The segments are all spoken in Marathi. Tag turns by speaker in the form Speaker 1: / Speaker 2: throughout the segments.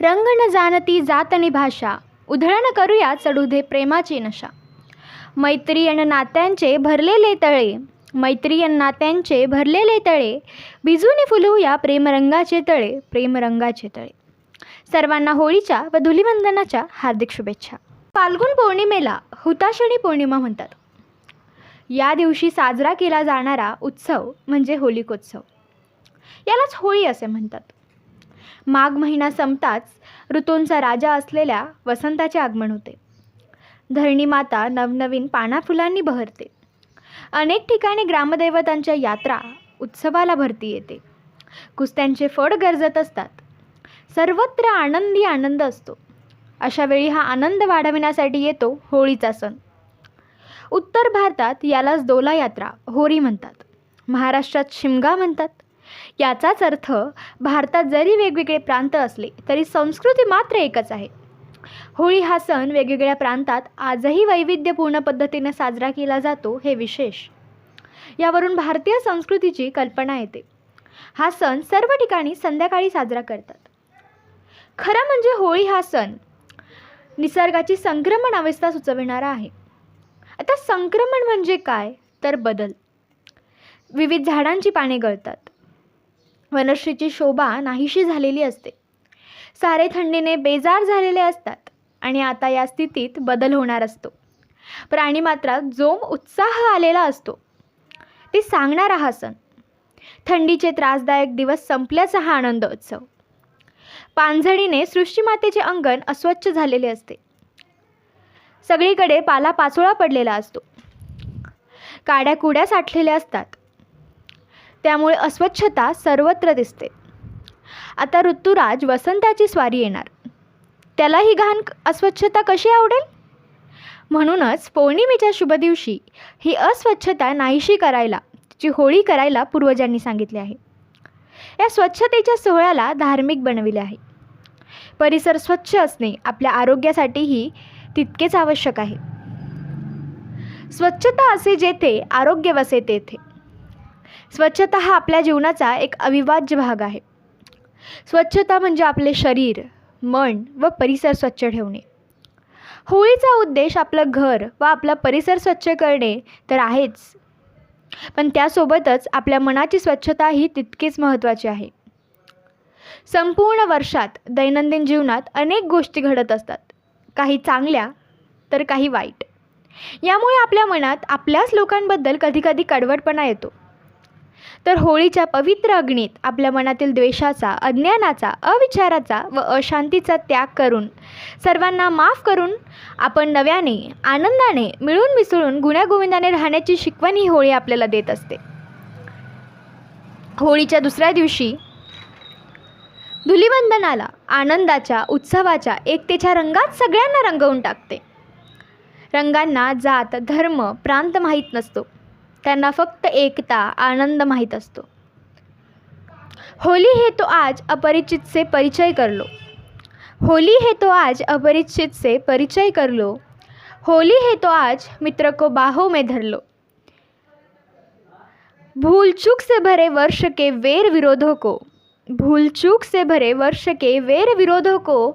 Speaker 1: रंग न जाणती जात आणि भाषा. उधळण करूया चढू दे प्रेमाची नशा. मैत्री आणि नात्यांचे भरलेले तळे. मैत्री आणि नात्यांचे भरलेले तळे. भिजून फुलवूया प्रेमरंगाचे तळे प्रेमरंगाचे तळे. सर्वांना होळीच्या व धुलिवंदनाच्या हार्दिक शुभेच्छा. फाल्गुन पौर्णिमेला हुताशणी पौर्णिमा म्हणतात. या दिवशी साजरा केला जाणारा उत्सव म्हणजे होलिकोत्सव. यालाच होळी असे म्हणतात. माघ महिना संपताच ऋतूंचा राजा असलेल्या वसंताचे आगमन होते. धरणी माता नवनवीन पानाफुलांनी बहरते. अनेक ठिकाणी ग्रामदैवतांच्या यात्रा उत्सवाला भरती येते. कुस्त्यांचे फड गरजत असतात. सर्वत्र आनंदी आनंद असतो. अशा वेळी हा आनंद वाढविण्यासाठी येतो होळीचा सण. उत्तर भारतात यालाच दोला यात्रा होरी म्हणतात. महाराष्ट्रात शिमगा म्हणतात. याचाच अर्थ भारतात जरी वेगवेगळे प्रांत असले तरी संस्कृती मात्र एकच आहे. होळी हा सण वेगवेगळ्या प्रांतात आजही वैविध्यपूर्ण पद्धतीने साजरा केला जातो हे विशेष. यावरून भारतीय संस्कृतीची कल्पना येते. हा सण सर्व ठिकाणी संध्याकाळी साजरा करतात. खरं म्हणजे होळी हा सण निसर्गाची संक्रमण अवस्था सुचविणारा आहे. आता संक्रमण म्हणजे काय? तर बदल. विविध झाडांची पाने गळतात. वनश्रीची शोभा नाहीशी झालेली असते. सारे थंडीने बेजार झालेले असतात आणि आता या स्थितीत बदल होणार असतो. प्राणी मात्र जोम उत्साह आलेला असतो. ते सांगणारा हा सण. थंडीचे त्रासदायक दिवस संपल्याचा हा आनंद उत्सव. पानझडीने सृष्टीमातेचे अंगण अस्वच्छ झालेले असते. सगळीकडे पाला पाचोळा पडलेला असतो. काड्या कुड्या साठलेल्या असतात. त्यामुळे अस्वच्छता सर्वत्र दिसते. आता ऋतुराज वसंताची स्वारी येणार. त्याला ही घाण अस्वच्छता कशी आवडेल? म्हणूनच पौर्णिमेच्या शुभ दिवशी ही अस्वच्छता नाहीशी करायला तिची होळी करायला पूर्वजांनी सांगितले आहे. या स्वच्छतेच्या सोहळ्याला धार्मिक बनविले आहे. परिसर स्वच्छ असणे आपल्या आरोग्यासाठीही तितकेच आवश्यक आहे. स्वच्छता असे जेथे आरोग्य वसे तेथे. स्वच्छता हा आपल्या जीवनाचा एक अविभाज्य भाग आहे. स्वच्छता म्हणजे आपले शरीर मन व परिसर स्वच्छ ठेवणे. होळीचा उद्देश आपलं घर व आपला परिसर स्वच्छ करणे तर आहेच. पण त्यासोबतच आपल्या मनाची स्वच्छता ही तितकीच महत्त्वाची आहे. संपूर्ण वर्षात दैनंदिन जीवनात अनेक गोष्टी घडत असतात. काही चांगल्या तर काही वाईट. यामुळे आपल्या मनात आपल्याच लोकांबद्दल कधीकधी कडवटपणा येतो. तर होळीच्या पवित्र अग्नीत आपल्या मनातील द्वेषाचा अज्ञानाचा अविचाराचा व अशांतीचा त्याग करून सर्वांना माफ करून आपण नव्याने आनंदाने मिळून मिसळून गुण्यागोविंदाने राहण्याची शिकवण ही होळी आपल्याला देत असते. होळीच्या दुसऱ्या दिवशी धुलिवंदनाला आनंदाच्या उत्सवाच्या एकतेच्या रंगात सगळ्यांना रंगवून टाकते. रंगांना जात धर्म प्रांत माहीत नसतो. त्यांना फक्त एकता आनंद माहीत असतो. होली हे तो आज अपरिचित से परिचय करलो. होली हे तो आज अपरिचित से परिचय करलो. होली हे तो आज मित्र को बाहों में धर लो भूल चूक से भरे वर्ष के वेर विरोधों को भूल चूक से भरे वर्ष के वेर विरोधों को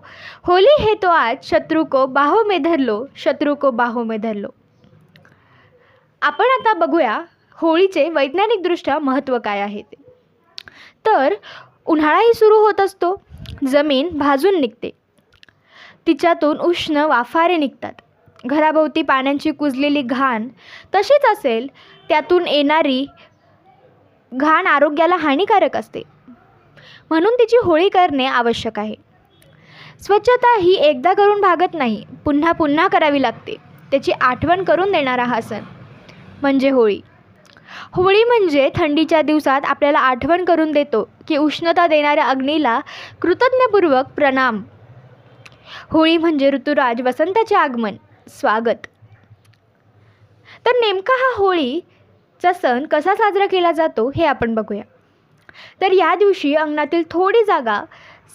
Speaker 1: होली है तो आज शत्रु को बाहों में धर लो शत्रु को बाहों में धर लो आपण आता बघूया होळीचे वैज्ञानिकदृष्ट्या महत्त्व काय आहे ते. तर उन्हाळाही सुरू होत असतो जमीन भाजून निघते. तिच्यातून उष्ण वाफारे निघतात. घराभोवती पाण्याची कुजलेली घाण तशीच असेल त्यातून येणारी घाण आरोग्याला हानिकारक असते. म्हणून तिची होळी करणे आवश्यक आहे. स्वच्छता ही एकदा करून भागत नाही पुन्हा पुन्हा करावी लागते. त्याची आठवण करून देणारा हा सण. म्हणजे होळी. होळी म्हणजे थंडीच्या दिवसात आपल्याला आठवण करून देतो की उष्णता देणाऱ्या अग्नीला कृतज्ञपूर्वक प्रणाम. होळी म्हणजे ऋतुराज वसंताचे आगमन. स्वागत. तर नेमका हा होळीचा सण कसा साजरा केला जातो हे आपण बघूया. तर या दिवशी अंगणातील थोडी जागा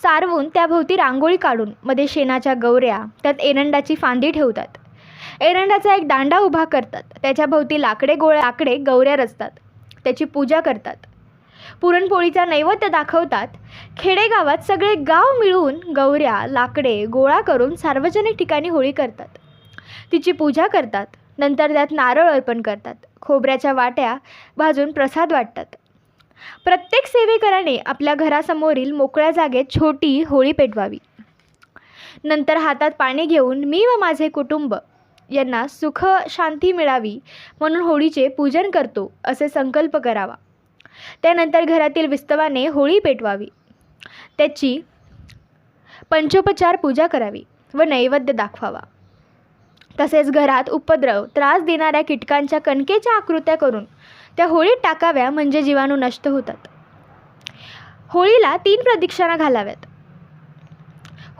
Speaker 1: सारवून त्याभोवती रांगोळी काढून मध्ये शेणाच्या गौऱ्या त्यात एरंडाची फांदी ठेवतात. एरंडाचा एक दांडा उभा करतात. त्याच्या भोवती लाकडे गोळ्या लाकडे गौऱ्या रचतात. त्याची पूजा करतात. पुरणपोळीचा नैवेद्य दाखवतात. खेडेगावात सगळे गाव मिळून गौऱ्या लाकडे गोळा करून सार्वजनिक ठिकाणी होळी करतात. तिची पूजा करतात. नंतर त्यात नारळ अर्पण करतात. खोबऱ्याच्या वाट्या भाजून प्रसाद वाटतात. प्रत्येक सेवेकराने आपल्या घरासमोरील मोकळ्या जागेत छोटी होळी पेटवावी. नंतर हातात पाणी घेऊन मी व माझे कुटुंब यांना सुख शांती मिळावी म्हणून होळीचे पूजन करतो असे संकल्प करावा. त्यानंतर घरातील विस्तवाने होळी पेटवावी. त्याची पंचोपचार पूजा करावी व नैवेद्य दाखवावा. तसेच घरात उपद्रव त्रास देणाऱ्या कीटकांच्या कणकेच्या आकृत्या करून त्या होळीत टाकाव्या म्हणजे जीवाणू नष्ट होतात. होळीला तीन प्रदक्षिणा घालाव्यात.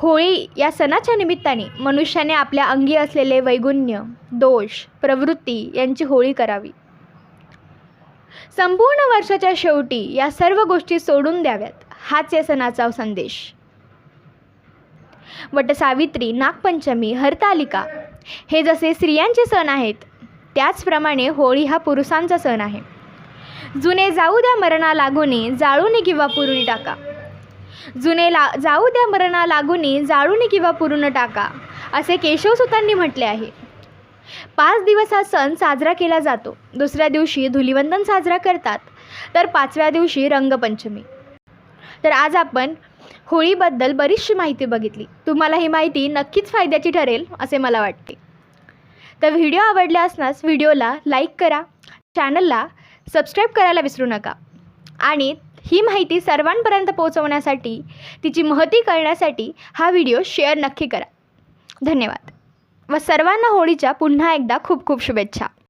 Speaker 1: होळी या सणाच्या निमित्ताने मनुष्याने आपल्या अंगी असलेले वैगुण्य दोष प्रवृत्ती यांची होळी करावी. संपूर्ण वर्षाच्या शेवटी या सर्व गोष्टी सोडून द्याव्यात हाच या सणाचा संदेश. वटसावित्री नागपंचमी हरतालिका हे जसे स्त्रियांचे सण आहेत त्याचप्रमाणे होळी हा पुरुषांचा सण आहे. जुने जाऊ द्या मरणा लागूने जाळूनी किंवा पुरुणी टाका. जुने ला जाऊ द्या मरणा लागुनी जाळूनी किंवा पुरून टाका असे केशवसुतांनी म्हटले आहे. पाच दिवस हा सण साजरा केला जातो. दुसऱ्या दिवशी धुलिवंदन साजरा करतात. तर पाचव्या दिवशी रंगपंचमी. तर आज आपण होळीबद्दल बरीचशी माहिती बघितली. तुम्हाला ही माहिती नक्कीच फायद्याची ठरेल असे मला वाटते. तर व्हिडिओ आवडला असल्यास व्हिडिओला लाईक करा. चॅनलला सबस्क्राईब करायला विसरू नका. आणि ही माहिती सर्वांपर्यंत पोहोचवण्यासाठी तिची महती कळण्यासाठी हा व्हिडिओ शेअर नक्की करा. धन्यवाद. व सर्वांना होळीच्या पुन्हा एकदा खूप खूप शुभेच्छा.